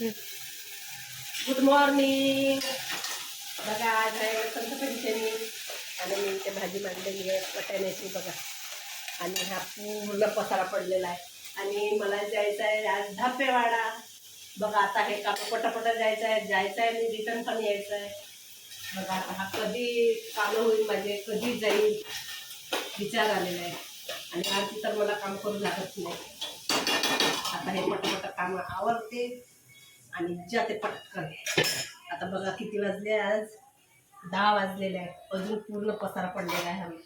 Good morning बघा आज आहे वसंत पंचमी आणि मी इथे भाजी मांडलेली आहे वाटाण्याची बघा. आणि हा पूर्ण पसारा पडलेला आहे. आणि मला जायचं आहे आज धापेवाडा. बघा आता हे काम पटापटा जायचं आहे. जायचं आहे आणि रिटर्न पण यायचं आहे. बघा आता हा कधी कामं होईल माझे कधी जाईल विचार आलेला आहे. आणि आज तर मला काम करू लागत नाही. आता हे पटापट कामं आवडते आणि जाते पटकन. आता बघा किती वाजले आज. दहा वाजलेले आहे अजून पूर्ण पसारा पडलेला आहे आम्ही.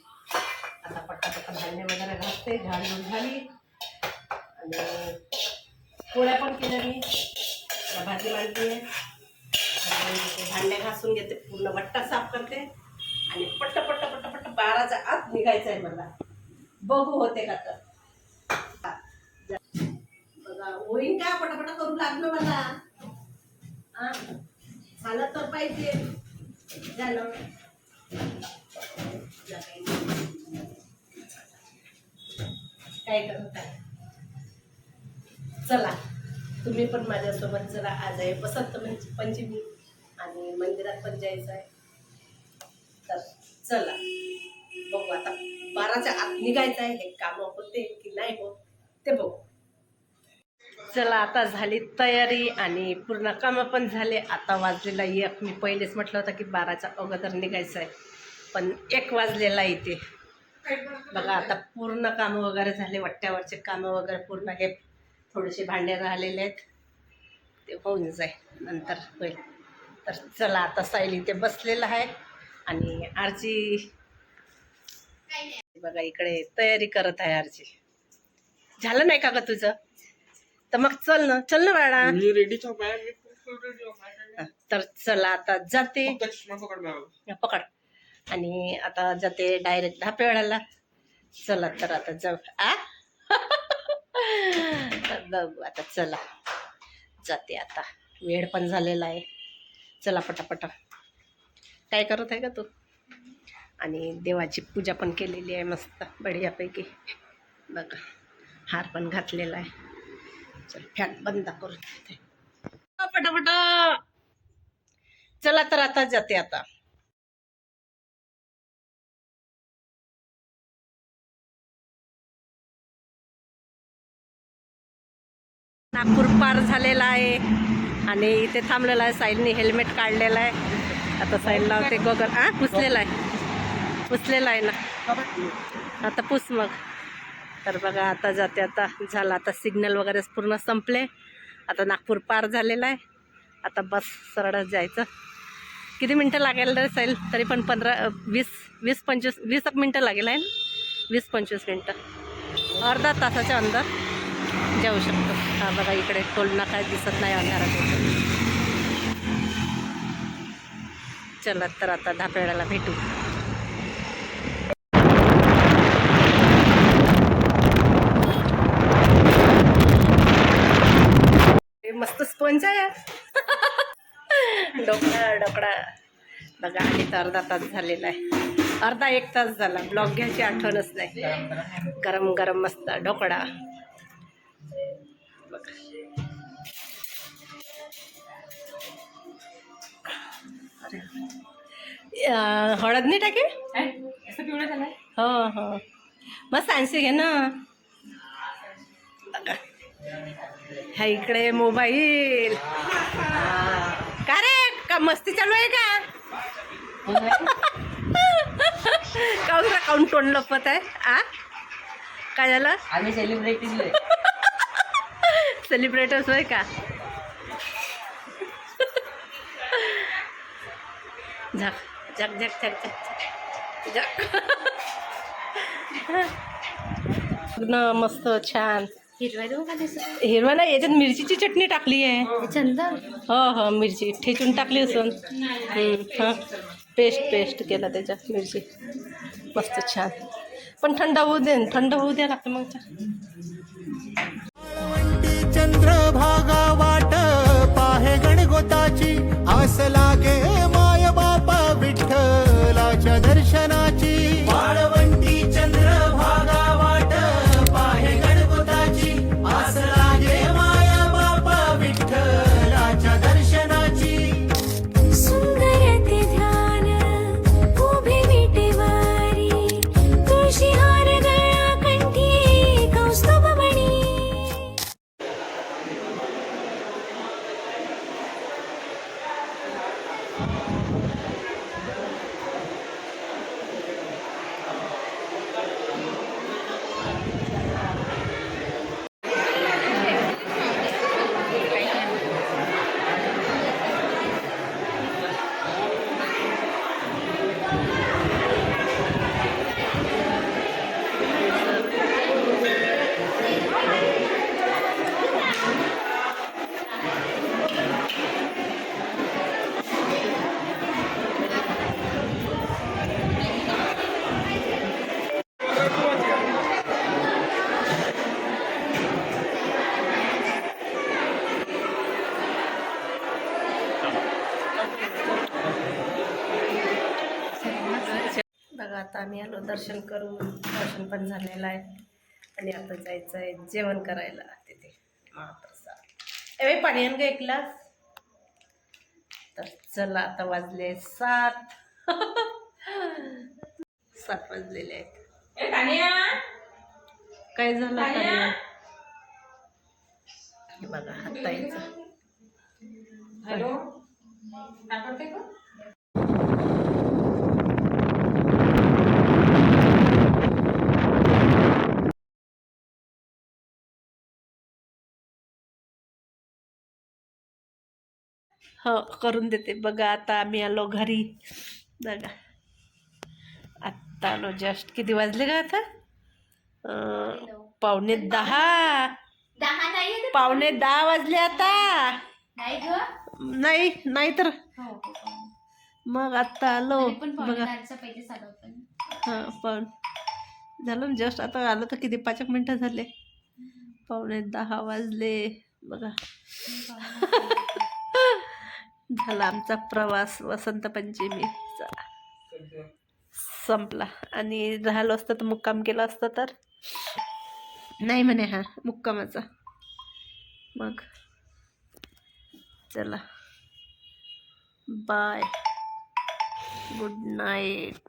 आता पट्टापट्टा धान्य वगैरे घासते घाण झाली. आणि पोळ्या पण केल्या मी भाजी मांडते आणि ते भांडे घासून घेते पूर्ण वट्टा साफ करते. आणि पट्ट पट्ट पट्ट पट्ट बाराचा आत निघायचं आहे मला. बघू होते का तर. बघा होईन का पटापट करू लागलं मला. झालं तर पाहिजे. झालं. काय करत चला. तुम्ही पण माझ्यासोबत चला. आज आहे बसंत म्हणजे पंचमी आणि मंदिरात पण जायचं आहे. तर चला. बघू आता बाराच्या आत निघायचं आहे. हे काम होते की नाही होत? चला आता झाली तयारी आणि पूर्ण कामं पण झाले. आता वाजलेला एक. मी पहिलेच म्हटलं होतं की बाराच्या अगोदर निघायचं आहे पण एक वाजलेला इथे. बघा आता पूर्ण कामं वगैरे झाले वट्ट्यावरचे कामं वगैरे पूर्ण हे थोडेसे भांडे राहिलेले आहेत. ते होऊन जाईल नंतर होईल. तर चला आता सायली इथे बसलेला आहे आणि आरची बघा इकडे तयारी करत आहे आरची झालं नाही का ग तुझं? तर मग चल ना चल ना बाळा. मी रेडीच रेडी तर चला आता जाते. पकड. आणि आता जाते डायरेक्ट दहा वेळाला चला तर आता जाऊ. आ? बघू आता चला. जाते आता. वेळ पण झालेला आहे. चला पटापटा. काय करत आहे का तू? आणि देवाची पूजा पण केलेली आहे मस्त बढियापैकी. बघा हार पण घातलेला आहे. चल फॅन बंद करून देते चला तर आता जाते आता. नागपूर पार झालेला आहे आणि इथे थांबलेला आहे. साईलनी हेल्मेट काढलेला आहे. आता साईलला ते गोगल हा पुसलेला आहे. पुसलेला आहे ना. आता पुस मग. तर बघा आता जाते आता. झालं आता सिग्नल वगैरे पूर्ण संपले. आता नागपूर पार झालेला आहे. आता बस सरळच जायचं. किती मिनटं लागेल रे साईल तरी पण पंधरा वीस वीस पंचवीस वीस एक मिनटं लागेल आहे ना? वीस पंचवीस मिनटं. अर्धा तासाच्या अंदर जाऊ शकतो. हा बघा इकडे टोल नाका दिसत नाही अंधारात. चला तर आता धापेड्याला भेटू हे मस्त स्पंज आहे? डोकडा डोकडा बघा आणि तर अर्धा तास झालेला आहे. अर्धा एक तास झाला. ब्लॉग घ्यायची आठवणच नाही. गरम गरम मस्त ढोकळा. हळद नाही टाके? हो हो. मग सायन्सी घे ना. ह्या इकडे मोबाईल. का रे? का मस्ती चालू आहे का? काऊन रे काऊन तोंड लपत आहे? आ? काय झालं? आम्ही सेलिब्रिटीज सेलिब्रेटर्स होय का? झक झक झक झक झक झक. न मस्त छान. हिरवा नाही याच्यात मिरचीची चटणी टाकली आहे. हो हो मिरची. ठेचून टाकली असून. हां. पेस्ट पेस्ट केला त्याच्यात मिरची. मस्त छान. पण थंड होऊ दे थंड होऊ द्या लागतं मग. वाळवंटी बघा आता आम्ही आलो दर्शन करू दर्शन पण झालेलं आहे. आणि आता जायचं आहे जेवण करायला तिथे. महाप्रसाद. एवढे पाणी आण का एक ग्लास. तर चला आता वाजले सात. सात वाजलेले आहेत. काय झालं हे बघा हातायचं हॅलो? काय करते का हो करून देते. बघा आता आम्ही आलो घरी. बघा. आत्ता आलो. जस्ट किती वाजले का आता? पावणे दहा. दहा नाही येत? पावणे दहा वाजले आता. नाही नाही तर. हो मग आत्ता आलो. तरी पण पावणे बघा. हां पाऊन झालं जस्ट आता आलो तर किती? पाच एक मिनटं झाले. पावणे दहा वाजले. बघा. झाला आमचा प्रवास वसंत पंचमीचा. संपला. आणि राहिलो असतं तर मुक्काम केला असतं तर? नाही म्हणे हा मुक्कामाचा. मग चला. Bye good night